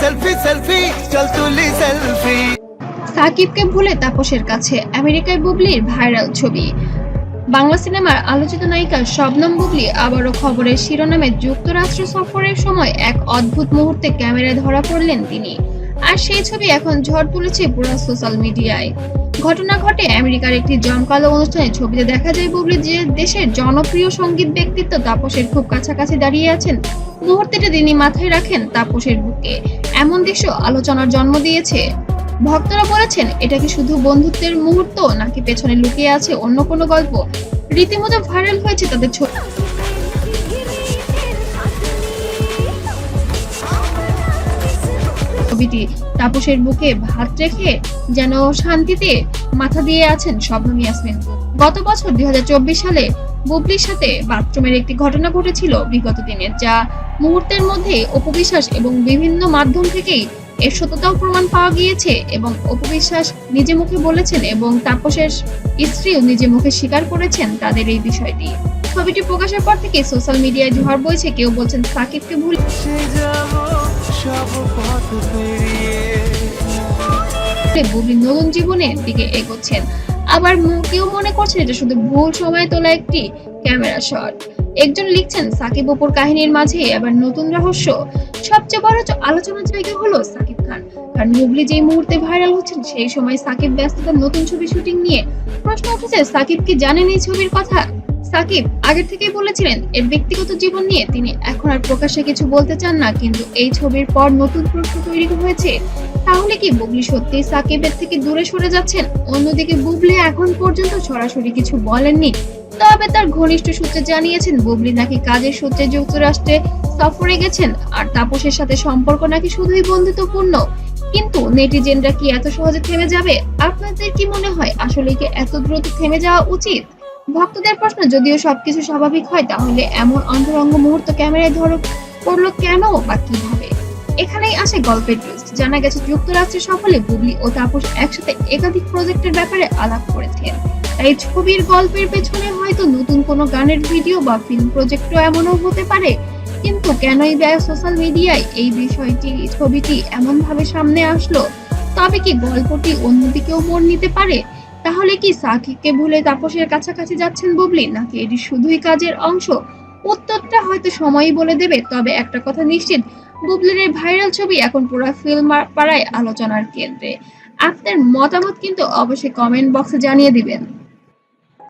Selfie selfie চল তুলি selfie সাকিবকে ভুলে তাপসের কাছে আমেরিকায় বুবলির ভাইরাল ছবি। বাংলা সিনেমার আলোচিত নায়িকা শবনম বুবলি আবারও খবরের শিরোনামে যুক্তরাষ্ট্র সফরের সময় এক অদ্ভুত মুহূর্তে ক্যামেরায় ধরা পড়লেন তিনি। আর সেই ছবি এখন ঝড় তুলেছে পুরো সোশ্যাল মিডিয়ায়। ঘটনা ঘটে আমেরিকার একটি জমকালো অনুষ্ঠানে ছবিতে দেখা যায় বুবলি যে দেশের জনপ্রিয় সংগীত ব্যক্তিত্ব তাপসের খুব কাছাকাছি দাঁড়িয়ে আছেন। মুহূর্তটা তিনি মাথায় রাখেন তাপসের বুকে। এমন দৃশ্য আলোচনার জন্ম দিয়েছে। ভক্তরা বলেছেন, এটা কি শুধু বন্ধুত্বের মুহূর্ত, নাকি পেছনে লুকিয়ে আছে অন্য কোনো গল্প? রীতিমতো ভাইরাল হয়েছে তাদের ছবি ছবিটি তাপসের বুকে ভাত রেখে যেন শান্তিতে মাথা দিয়ে আছেন শবনম ইয়াসমিন। গত বছর দুই হাজার চব্বিশ সালে বুবলির সাথে বাথরুমের একটি ঘটনা ঘটেছিল বিগত দিনে, যা মুহূর্তের মধ্যে অপবিশ্বাস এবং বিভিন্ন মাধ্যম থেকেই এর সত্যতাও প্রমাণ পাওয়া গিয়েছে এবং অপবিশ্বাস নিজে মুখে বলেছেন এবং তাপসের স্ত্রীও নিজে মুখে স্বীকার করেছেন তাদের এই বিষয়টি। ছবিটি প্রকাশের পর থেকে সোশ্যাল মিডিয়ায় ঝড় বইছে, কেউ বলছেন সাকিবকে ভুল বুবলি নতুন জীবনের দিকে এগোচ্ছেন। আবার কেউ মনে করছেন এটা শুধু ভুল সময় তোলা একটি ক্যামেরা শট। একজন লিখছেন, সাকিব অপুর কাহিনীর মাঝে আবার নতুন রহস্য। সবচেয়ে বড় আলোচনার জায়গা হলো সাকিব খান। কারণ মুগলি যেই মুহূর্তে ভাইরাল হচ্ছেন, সেই সময় সাকিব ব্যস্ততার নতুন ছবি শুটিং নিয়ে প্রশ্ন উঠেছে, সাকিব কি জানেন এই ছবির কথা? সাকিব, আগে থেকেই বলেছিলেন, এর ব্যক্তিগত জীবন নিয়ে তিনি এখন আর প্রকাশ্যে কিছু বলতে চান না, কিন্তু এই ছবির পর নতুন প্রশ্ন তৈরি হয়েছে। তাহলে কি বুবলি সত্যি সাকিবের থেকে দূরে সরে যাচ্ছেন? অন্যদিকে বুবলি এখন পর্যন্ত সরাসরি কিছু বলেননি। তবে তার ঘনিষ্ঠ সূত্রে জানিয়েছেন, বুবলি নাকি কাজের সূত্রে যুক্তরাষ্ট্রে সফরে গেছেন, আর তাপসের সাথে সম্পর্ক নাকি শুধুই বন্ধুত্বপূর্ণ। কিন্তু নেটিজেনরা কি এত সহজে থেমে যাবে? আপনাদের কি মনে হয়, আসলে কি এত দ্রুত থেমে যাওয়া উচিত? ভক্তদের প্রশ্ন, যদিও সবকিছু স্বাভাবিক হয়, তাহলে এমন অন্তরঙ্গ মুহূর্ত ক্যামেরায় ধরো, পড়ল কেন বা কীভাবে? এখানেই আসে গল্পের টুইস্ট জানা গেছে, যুক্তরাষ্ট্রের সফলে বুবলি ও তাপস একসাথে একাধিক প্রজেক্টের ব্যাপারে আলাপ করেছেন। তাই ছবির গল্পের পেছনে হয়তো নতুন কোনো গানের ভিডিও বা ফিল্ম প্রজেক্টও এমনও হতে পারে। কিন্তু কেনই ব্যয় সোশ্যাল মিডিয়ায় এই বিষয়টি, ছবিটি এমনভাবে সামনে আসলো? তবে কি গল্পটি অন্যদিকেও মোড় নিতে পারে? তাহলে কি সাকিবকে ভুলে তাপসের কাছাকাছি যাচ্ছেন বুবলি? নাকি এটি শুধুই কাজের অংশ? উত্তরটা হয়তো সময়ই বলে দেবে, তবে একটা কথা নিশ্চিত, বুবলির এই ভাইরাল ছবি এখন পুরো ফিল্ম পাড়ায় আলোচনার কেন্দ্রে। আপনার মতামত কিন্তু অবশ্যই কমেন্ট বক্সে জানিয়ে দিবেন।